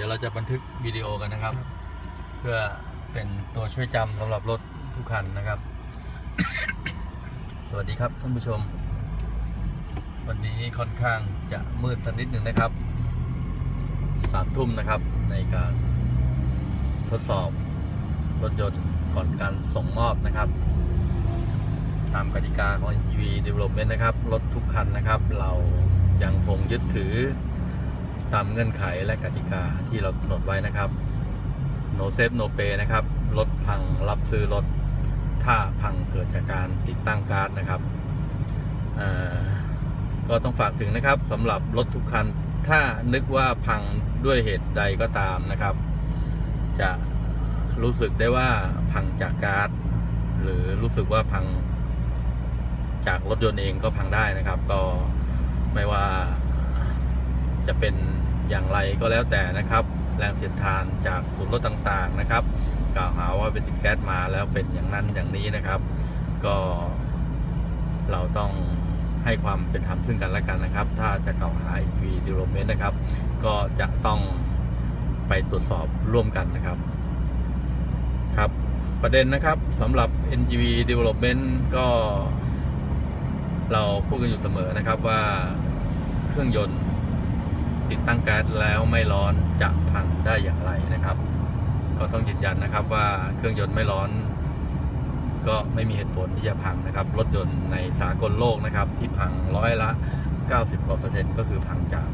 ดี๋ยวเราจะบันทึกวิดีโอกันนะครับ เพื่อเป็นตัวช่วยจำสำหรับรถทุกคันนะครับ สวัสดีครับท่านผู้ชม วันนี้ค่อนข้างจะมืดสักนิดหนึ่งนะครับสามทุ่มนะครับในการทดสอบรถยนต์ก่อนการส่งมอบนะครับ ตามกติกาของ NGV Development นะครับ รถทุกคันนะครับ เรายังคงยึดถือ ตามเงื่อนไขและกติกาที่เรากำหนดไว้นะครับ no save no pay นะครับ รถพังรับซื้อรถ ถ้าพังเกิดจากการติดตั้งการ์ดนะครับอ่าก็ต้องฝากถึงนะครับสำหรับรถทุกคัน ถ้านึกว่าพังด้วยเหตุใดก็ตามนะครับ จะรู้สึกได้ว่าพังจากการ์ดหรือรู้สึกว่าพังจากรถยนต์เองก็พังได้นะครับ ก็ไม่ว่าจะเป็น อย่างไรก็แล้วแต่นะครับ แรงเสียดทานจากศูนย์รถต่างๆนะครับ กล่าวหาว่าเป็นติดแก๊สมาแล้วเป็นอย่างนั้นอย่างนี้นะครับ ก็เราต้องให้ความเป็นธรรมซึ่งกันและกันนะครับ ถ้าจะกล่าวหา EV Development นะครับ ก็จะต้องไปตรวจสอบร่วมกันนะครับ ครับประเด็นนะครับสำหรับ NGV Development ก็เราพูดกันอยู่เสมอนะครับว่าเครื่องยนต์ ติดตั้งแก๊สแล้วไม่ร้อนจะพังได้อย่างไรนะครับ ก็ต้องยืนยันนะครับว่าเครื่องยนต์ไม่ร้อน ก็ไม่มีเหตุผลที่จะพังนะครับ รถยนต์ในสากลโลกนะครับ ที่พังร้อยละ 90กว่าเปอร์เซ็นต์ก็คือพังจาก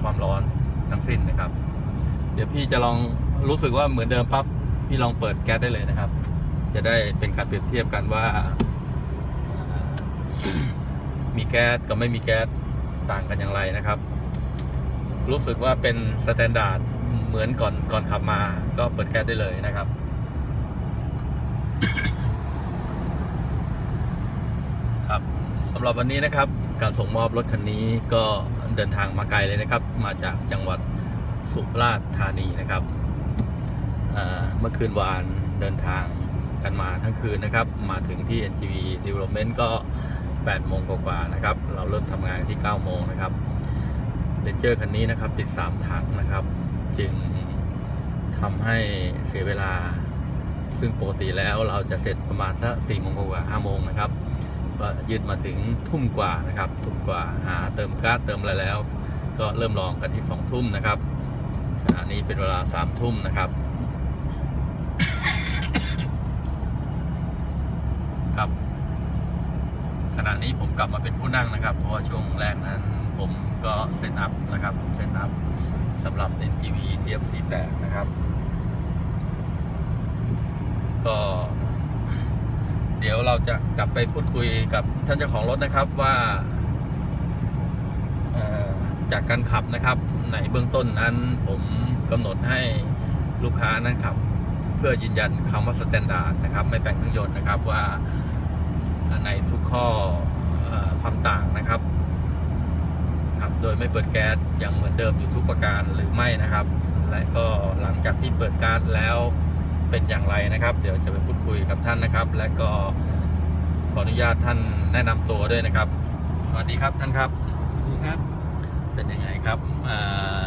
ความร้อนทั้งสิ้นนะครับ เดี๋ยวพี่จะลองรู้สึกว่าเหมือนเดิมปั๊บพี่ลองเปิดแก๊สได้เลยนะครับ จะได้เป็นการเปรียบเทียบกันว่า มีแก๊สกับไม่มีแก๊ส ต่างกันอย่างไรนะครับ รู้สึกว่าเป็นสแตนดาร์ดเหมือนก่อนก่อนขับมา ก็เปิดแก๊สได้เลยนะครับ ครับสำหรับวันนี้นะครับ การส่งมอบรถคันนี้ก็เดินทางมาไกลเลยนะครับ มาจากจังหวัดสุราษฎร์ธานีนะครับเอ่อเมื่อคืนวานเดินทางกันมาทั้งคืนนะครับ มาถึงที่ NTV Development ก็ 8โมงกว่าๆนะครับ เราเริ่มทำงานที่ 9 โมงนะครับเรนเจอร์คันนี้นะครับ ติด 3 ถังนะครับ จึงทำให้เสียเวลา ซึ่งปกติแล้วเราจะเสร็จประมาณสัก4โมงกว่า5โมงนะครับ ก็ยืดมาถึงทุ่มกว่านะครับ ทุ่มกว่าหาเติมก๊าซเติมอะไรแล้ว ก็เริ่มลองกันที่สองทุ่มนะครับขณะนี้เป็นเวลาสามทุ่มนะครับครับ ขณะนี้ผมกลับมาเป็นผู้นั่งนะครับ เพราะว่าช่วงแรกนั้นผมก็เซตอัพนะครับเซตอัพสำหรับ NGV TF48 นะครับ ก็เดี๋ยวเราจะกลับไปพูดคุยกับท่านเจ้าของรถนะครับว่าจากการขับนะครับ ในเบื้องต้นนั้นผมกำหนดให้ลูกค้านั้นขับ เพื่อยืนยันคำว่าสแตนดาร์ดนะครับ ไม่แปลงเครื่องยนต์นะครับว่า ในทุกข้อเออความต่างนะครับขับ โดยไม่เปิดแก๊สอย่างเหมือนเดิมอยู่ทุกประการหรือไม่นะครับ และก็หลังจากที่เปิดก๊าซแล้วเป็นอย่างไรนะครับ เดี๋ยวจะไปพูดคุยกับท่านนะครับ และก็ขออนุญาตท่านแนะนำตัวด้วยนะครับ สวัสดีครับท่านครับดีครับ เป็นยังไงครับอ่า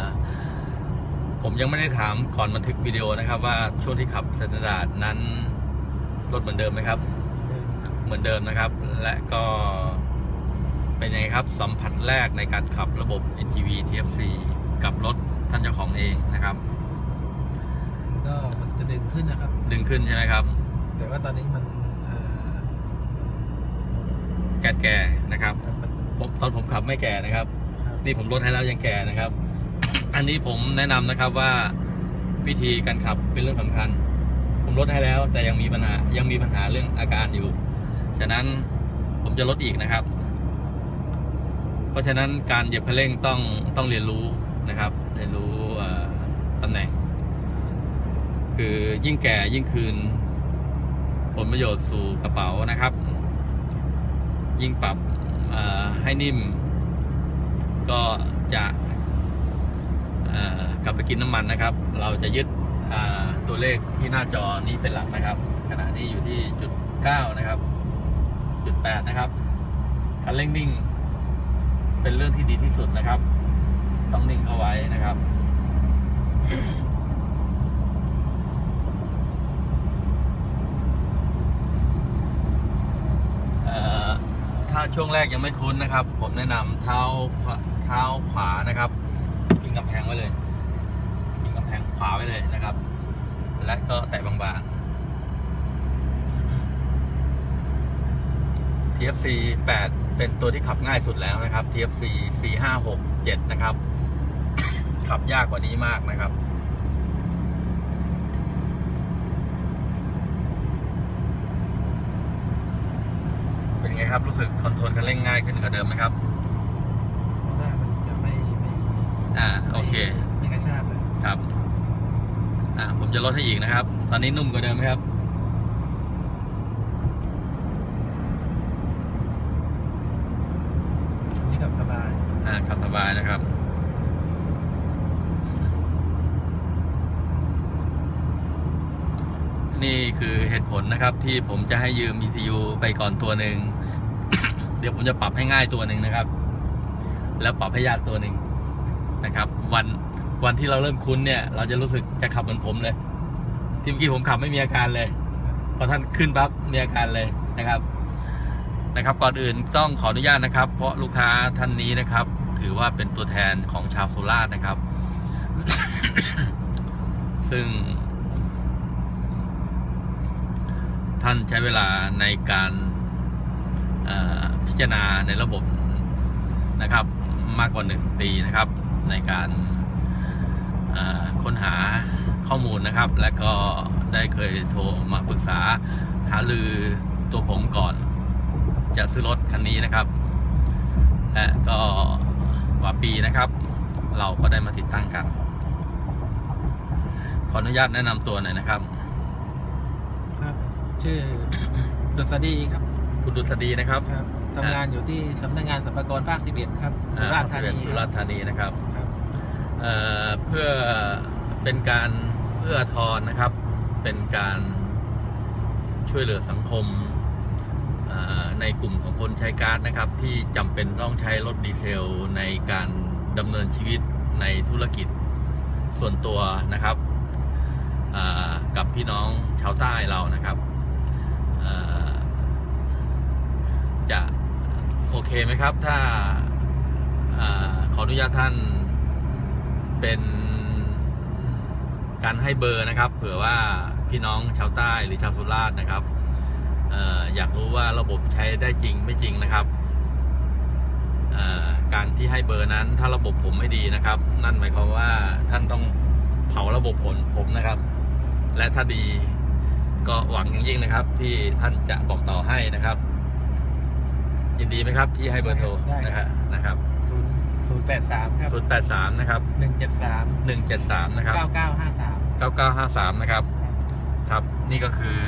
ผมยังไม่ได้ถามก่อนบันทึกวิดีโอนะครับ ว่าช่วงที่ขับสแตนดาร์ดนั้นรถเหมือนเดิมไหมครับ เหมือนเดิมนะครับ และก็เป็นยังไงครับสัมผัสแรกในการขับระบบ NTV TFC กับรถท่านเจ้าของเองนะครับ ก็มันจะดึงขึ้นนะครับ ดึงขึ้นใช่ไหมครับ แต่ว่าตอนนี้มันเอ่อแก่แก่ๆนะครับมันผมตอนผมขับไม่แก่นะครับ ครับนี่ผมลดให้แล้วยังแก่นะครับ อันนี้ผมแนะนำนะครับว่าวิธีการขับเป็นเรื่องสำคัญ ผมลดให้แล้วแต่ยังมีปัญหายังมีปัญหาเรื่องอาการอยู่ ฉะนั้นผมจะลดอีกนะครับ เพราะฉะนั้นการเหยียบคันเร่งต้องต้องเรียนรู้นะครับ เรียนรู้ตำแหน่ง คือยิ่งแก่ยิ่งคืน ผลประโยชน์สู่กระเป๋านะครับ ยิ่งปรับให้นิ่ม ก็จะกลับไปกินน้ำมันนะครับ เราจะยึดตัวเลขที่หน้าจอนี้เป็นหลักนะครับ ขณะนี้อยู่ที่จุดเก้านะครับ 1.8 นะครับ คันเร่งนิ่ง เป็นเรื่องที่ดีที่สุดนะครับ ต้องนิ่งเข้าไว้นะครับ ถ้าช่วงแรกยังไม่คุ้นนะครับ ผมแนะนำเท้าเท้าขวานะครับพิงกำแพงไว้เลยพิงกำแพงขวาไว้เลยนะครับ และก็แตะบางๆ TFC 8 เป็นตัวที่ขับง่ายสุดแล้วนะครับ TFC 4 5 6 7 นะครับ ขับยากกว่านี้มากนะครับ เป็นไงครับ รู้สึกคอนโทรลคันเร่งง่ายขึ้นกว่าเดิมไหมครับหน้ามันจะไม่ไม่อ่าโอเคไม่กระชากเลยครับ อ่าผมจะลดให้อีกนะครับ ตอนนี้นุ่มกว่าเดิมไหมครับ อันนี้กับสบาย อ่าขับสบายนะครับนี่คือเหตุผลนะครับที่ผมจะให้ยืม ECU ไปก่อนตัวหนึ่ง เดี๋ยวผมจะปรับให้ง่ายตัวหนึ่งนะครับ แล้วปรับให้ยากตัวหนึ่งนะครับ วันวันที่เราเริ่มคุ้นเนี่ย เราจะรู้สึกจะขับเหมือนผมเลย ที่เมื่อกี้ผมขับไม่มีอาการเลย พอท่านขึ้นปั๊บมีอาการเลยนะครับ นะครับก่อนอื่นต้องขออนุญาตนะครับ เพราะลูกค้าท่านนี้นะครับ ถือว่าเป็นตัวแทนของชาวโครานะครับ ซึ่ง ท่านใช้เวลาในการพิจารณาในระบบนะครับ มากกว่าหนึ่งปีนะครับ ในการค้นหาข้อมูลนะครับ และก็ได้เคยโทรมาปรึกษาหารือตัวผมก่อน จะซื้อรถคันนี้นะครับและก็กว่าปีนะครับ เราก็ได้มาติดตั้งกัน ขออนุญาตแนะนำตัวหน่อยนะครับ ครับ ชื่อดุษฎีครับ คุณดุษฎีนะครับครับทำงานอยู่ที่สำนักงานสรรพากรภาคที่เอ็ดครับสุราษฎร์ธานีสุราษฎร์ธานีนะครับครับเอ่อเพื่อเป็นการเอื้อทอนนะครับ เป็นการช่วยเหลือสังคมเอ่อ ในกลุ่มของคนใช้ก๊าซนะครับ ที่จำเป็นต้องใช้รถดีเซลในการดำเนินชีวิตในธุรกิจส่วนตัวนะครับกับพี่น้องชาวใต้เรานะครับจะโอเคไหมครับ ถ้าอขออนุญาตท่านเป็นการให้เบอร์นะครับ เผื่อว่าพี่น้องชาวใต้หรือชาวสุราษฎร์นะครับ อออยากรู้ว่าระบบใช้ได้จริงไม่จริงนะครับเอ่อการที่ให้เบอร์นั้นถ้าระบบผมไม่ดีนะครับ นั่นหมายความว่าท่านต้องเผาระบบผลผมนะครับ และถ้าดีก็หวังอย่างยิ่งนะครับ ที่ท่านจะบอกต่อให้นะครับ ยินดีไหมครับที่ให้เบอร์โทรได้ นะครับนะครับศูนย์ศูนย์แปดสามครับศูนย์แปดสามนะครับหนึ่งเจ็ดสามหนึ่งเจ็ดสามนะครับเก้าเก้าห้าสาม เก้าเก้าห้าสามนะครับ ครับนี่ก็คือ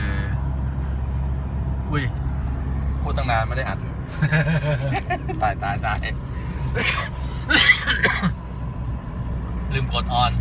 อุ้ยพูดตั้งนานไม่ได้อัด ตายตายตาย ลืมกดออน